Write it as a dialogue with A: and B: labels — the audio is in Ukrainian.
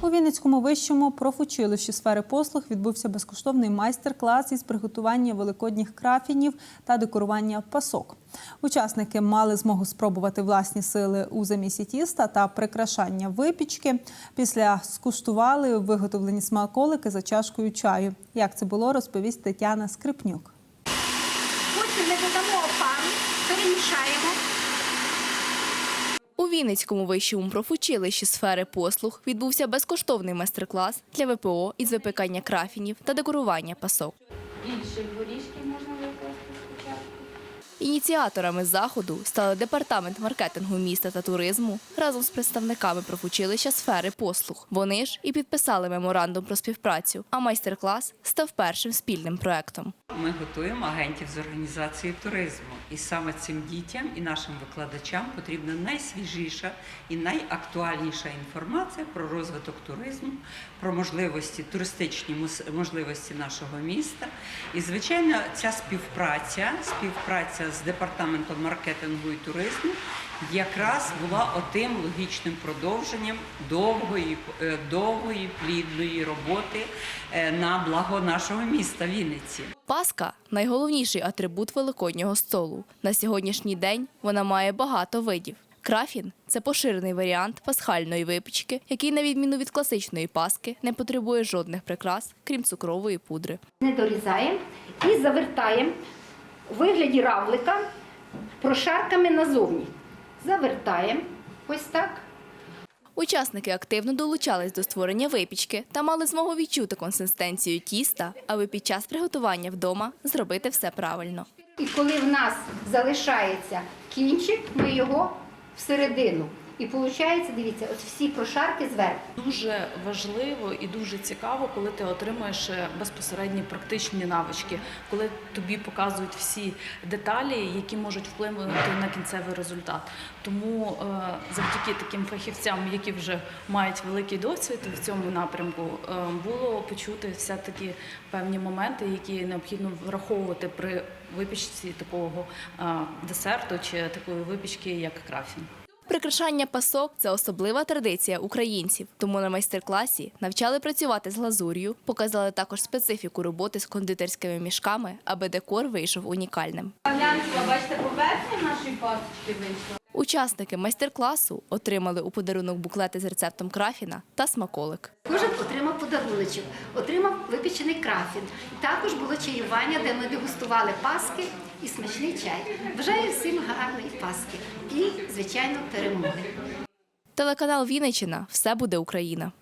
A: У Вінницькому вищому профучилищі сфери послуг відбувся безкоштовний майстер-клас із приготування великодніх крафінів та декорування пасок. Учасники мали змогу спробувати власні сили у замісі тіста та прикрашання випічки. Після скуштували виготовлені смаколики за чашкою чаю. Як це було, розповість Тетяна Скрипнюк.
B: Потім ми додамо опару, перемішаємо.
C: У Вінницькому вищому профучилищі сфери послуг відбувся безкоштовний майстер-клас для ВПО із випекання крафінів та декорування пасок.
B: Більше горішки можна.
C: Ініціаторами заходу стали департамент маркетингу міста та туризму разом з представниками профучилища сфери послуг. Вони ж і підписали меморандум про співпрацю. А майстер-клас став першим спільним проектом.
D: Ми готуємо агентів з організації туризму, і саме цим дітям і нашим викладачам потрібна найсвіжіша і найактуальніша інформація про розвиток туризму, про можливості туристичні можливості нашого міста. І звичайно, ця співпраця, співпраця з департаментом маркетингу і туризму якраз була отим логічним продовженням довгої, е, довгої плідної роботи е, на благо нашого міста Вінниці.
C: Паска найголовніший атрибут великоднього столу. На сьогоднішній день вона має багато видів. Крафін це поширений варіант пасхальної випічки, який, на відміну від класичної паски, не потребує жодних прикрас, крім цукрової пудри.
B: Не дорізаємо і завертаємо у вигляді равлика прошарками назовні. Завертаємо ось так.
C: Учасники активно долучались до створення випічки та мали змогу відчути консистенцію тіста, аби під час приготування вдома зробити все правильно.
B: І коли в нас залишається кінчик, ми його всередину. І виходить, дивіться, ось всі прошарки зверху.
E: Дуже важливо і дуже цікаво, коли ти отримуєш е, безпосередні практичні навички, коли тобі показують всі деталі, які можуть вплинути на кінцевий результат. Тому е, завдяки таким фахівцям, які вже мають великий досвід в цьому напрямку, е, було почути все-таки певні моменти, які необхідно враховувати при випічці такого десерту чи такої випічки, як крафін.
C: Прикрашання пасок це особлива традиція українців. Тому на майстер-класі навчали працювати з глазур'ю, показали також специфіку роботи з кондитерськими мішками, аби декор вийшов унікальним.
F: Глянцева, бачите, поверхня нашої пасочки вийшла.
C: Учасники майстер-класу отримали у подарунок буклети з рецептом крафіна та смаколик.
B: Кожен отримав подаруночок, отримав випічений крафін. Також було чаювання, де ми дегустували паски і смачний чай. Бажаю всім гарної паски і, звичайно, перемоги.
C: Телеканал Вінниччина Все буде Україна.